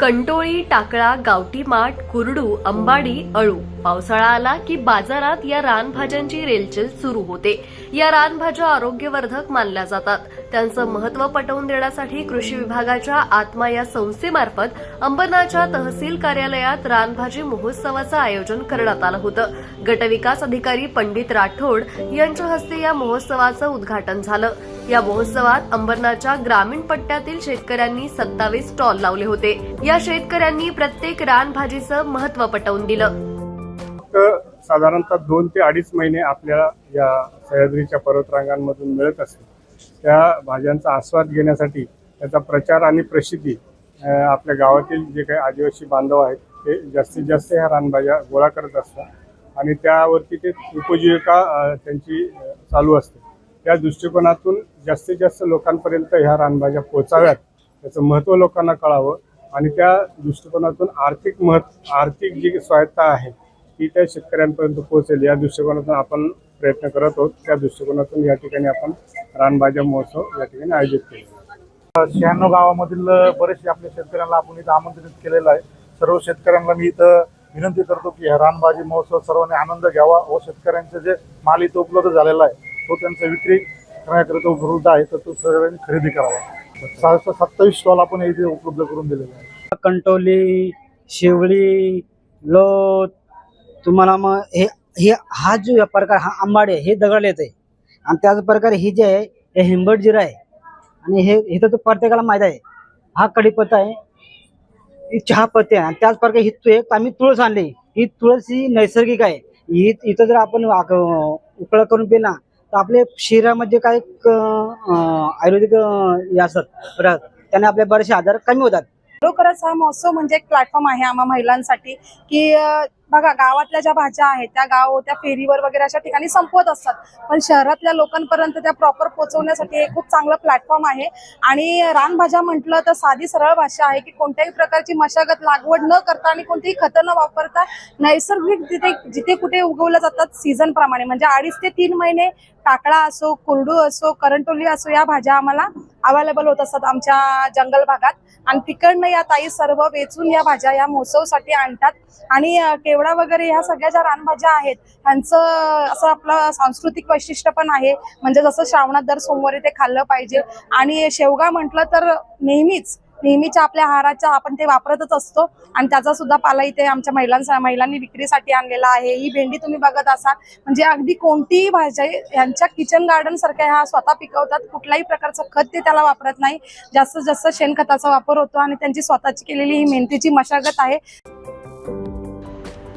कंटोळी टाकळा गावठी माठ कुरडू अंबाडी अळू. पावसाळा आला की बाजारात या रानभाज्यांची रेलचेल सुरू होते. या रानभाज्या आरोग्यवर्धक मानल्या जातात. त्यांचं महत्त्व पटवून देण्यासाठी कृषी विभागाच्या आत्मा या संस्थेमार्फत अंबरनाथच्या तहसील कार्यालयात रानभाजी महोत्सवाचं आयोजन करण्यात आलं होतं. गटविकास अधिकारी पंडित राठोड यांच्या हस्ते या महोत्सवाचं उद्घाटन झालं. या महोत्सवात अंबरनाथच्या ग्रामीण पट्ट्यातील शेतकऱ्यांनी सत्तावीस स्टॉल लावले होते. या शेतकऱ्यांनी प्रत्येक रानभाजीचं महत्त्व पटवून दिलं. फक्त साधारणतः दोन ते अडीच महिने आपल्याला या सह्याद्रीच्या पर्वतरांगांमधून मिळत असते. त्या भाज्यांचा आस्वाद घेण्यासाठी त्याचा प्रचार आणि प्रसिद्धी आपल्या गावातील जे काही आदिवासी बांधव आहेत ते जास्तीत जास्त ह्या रानभाज्या गोळा करत असतात आणि त्यावरती ते उपजीविका त्यांची चालू असते. त्या दृष्टिकोनातून जास्तीत जास्त लोकांपर्यंत ह्या रानभाज्या पोचाव्यात त्याचं महत्त्व लोकांना कळावं आणि त्या दृष्टिकोनातून आर्थिक महत् आर्थिक जी स्वायत्ता आहे ती त्या शेतकऱ्यांपर्यंत पोहोचेल या दृष्टिकोनातून आपण प्रयत्न करत आहोत. त्या दृष्टिकोनातून या ठिकाणी आपण रानभाज्या महोत्सव या ठिकाणी आयोजित केला शहाण्णव गावामधील बरेचसे आपल्या शेतकऱ्यांना आपण इथं आमंत्रित केलेलं आहे. सर्व शेतकऱ्यांना मी इथं विनंती करतो की हा रानबाजी महोत्सव सर्वांनी आनंद घ्यावा व शेतकऱ्यांचे जे माल इथं उपलब्ध झालेला आहे तो त्यांचा विक्री करण्याकरिता उपलब्ध आहे तर तो सर्वांनी खरेदी करावा. सहाशे सत्तावीस स्टॉल आपण इथे उपलब्ध करून दिलेले आहे कंटोली शिवळी लोट तुम्हाला मग हे हे हा जो प्रकार हा आंबाडे हे दगड येते आणि त्याच प्रकारे ही जे आहे हे हिंबट जिरा आहे. आणि हे इथं तर प्रत्येकाला माहीत आहे. हा कढीपत्ता आहे. ही चहा पत्ती आहे. आणि त्याच प्रकारे ही तू एक आम्ही तुळस आणली. ही तुळस ही नैसर्गिक आहे. ही इथं जर आपण आक- उकळा करून पिला तर आपले शरीरामध्ये काय आयुर्वेदिक हे असतात त्याने आपले बरेचसे आजार कमी होतात. खरोखरच हा महोत्सव म्हणजे एक प्लॅटफॉर्म आहे आम्हा महिलांसाठी की बघा गावातल्या ज्या भाज्या आहेत त्या गाव त्या फेरीवर वगैरे अशा ठिकाणी संपवत असतात. पण शहरातल्या लोकांपर्यंत त्या प्रॉपर पोहोचवण्यासाठी हे खूप चांगलं प्लॅटफॉर्म आहे. आणि रानभाज्या म्हटलं तर साधी सरळ भाषा आहे की कोणत्याही प्रकारची मशागत लागवड न करता आणि कोणतीही खतं न वापरता नैसर्गिक जिथे जिथे कुठे उगवल्या जातात सीझन प्रमाणे. म्हणजे अडीच ते तीन महिने टाकळा असो कुरडू असो करंटोली असो या भाज्या आम्हाला अवेलेबल होत असतात आमच्या जंगल भागात. आणि तिकडनं या ताई सर्व वेचून या भाज्या या महोत्सवसाठी आणतात. आणि केवळ केवडा वगैरे ह्या सगळ्या ज्या रानभाज्या आहेत ह्यांचं असं आपलं सांस्कृतिक वैशिष्ट्य पण आहे. म्हणजे जसं श्रावणात दर सोमवारी ते खाल्लं पाहिजे. आणि शेवगा म्हटलं तर नेहमीच नेहमीच्या आपल्या आहाराच्या आपण ते वापरतच असतो. आणि त्याचा सुद्धा पाला इथे आमच्या महिलांचा महिलांनी विक्रीसाठी आणलेला आहे. ही भेंडी तुम्ही बघत असाल. म्हणजे अगदी कोणतीही भाज्या यांच्या किचन गार्डन सारख्या ह्या स्वतः पिकवतात. कुठल्याही प्रकारचं खत ते त्याला वापरत नाही. जास्तीत जास्त शेणखताचा वापर होतो आणि त्यांची स्वतःची केलेली ही मेहनतीची मशागत आहे.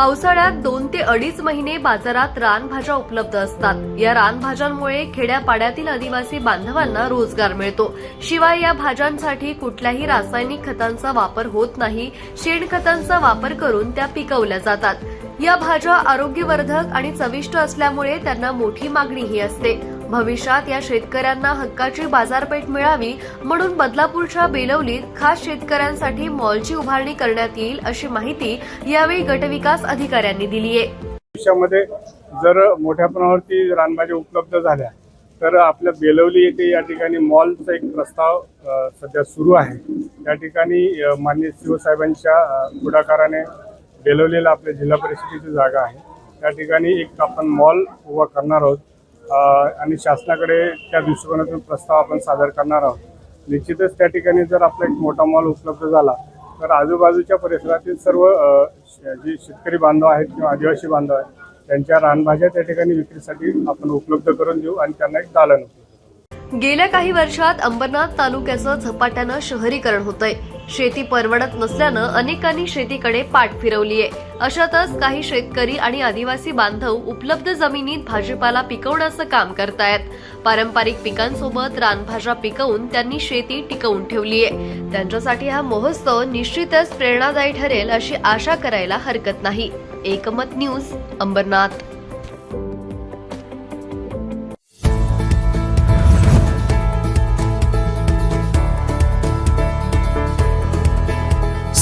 पावसाळ्यात दोन ते अडीच महिने बाजारात रानभाज्या उपलब्ध असतात. या रानभाज्यांमुळे खेड्यापाड्यातील आदिवासी बांधवांना रोजगार मिळतो. शिवाय या भाज्यांसाठी कुठल्याही रासायनिक खतांचा वापर होत नाही. शेणखतांचा वापर करून त्या पिकवल्या जातात. या भाज्या आरोग्यवर्धक आणि चविष्ट असल्यामुळे त्यांना मोठी मागणीही असते. भविष्यात या शेतकऱ्यांना हक्काची बाजारपेठ मिळावी म्हणून बदलापूरच्या बेलवलीत खास शेतकऱ्यांसाठी मॉलची उभारणी करण्यात येईल अशी माहिती यावेळी गटविकास अधिकाऱ्यांनी दिली आहे. भविष्यामध्ये जर मोठ्या प्रमाणावरती रानभाज्या उपलब्ध झाल्या तर आपल्या बेलवली येथे या ठिकाणी मॉलचा एक प्रस्ताव सध्या सुरू आहे. या ठिकाणी माननीय शिवसाहेबांच्या पुढाकाराने बेलवलेला आपल्या जिल्हा परिषदेची जागा आहे. त्या ठिकाणी एक आपण मॉल उभा करणार आहोत. आणि शासनाकडे त्या दृष्टिकोनातून प्रस्ताव आपण सादर करणार आहोत. निश्चितच त्या ठिकाणी जर आपला एक मोठा मॉल उपलब्ध झाला तर आजूबाजूच्या परिसरातील सर्व जे शेतकरी बांधव आहेत किंवा आदिवासी बांधव आहेत त्यांच्या रानभाज्या त्या ठिकाणी विक्रीसाठी आपण उपलब्ध करून देऊ आणि त्यांना एक दालन गेल्या काही वर्षात अंबरनाथ तालुक्याचं झपाट्यानं शहरीकरण होतंय. शेती परवडत नसल्यानं अनेकांनी शेतीकडे पाठ फिरवलीय. अशातच काही शेतकरी आणि आदिवासी बांधव उपलब्ध जमिनीत भाजीपाला पिकवण्याचं काम करतायत. पारंपरिक पिकांसोबत रानभाज्या पिकवून त्यांनी शेती टिकवून ठेवलीय. त्यांच्यासाठी हा महोत्सव निश्चितच प्रेरणादायी ठरेल अशी आशा करायला हरकत नाही. एकमत न्यूज अंबरनाथ.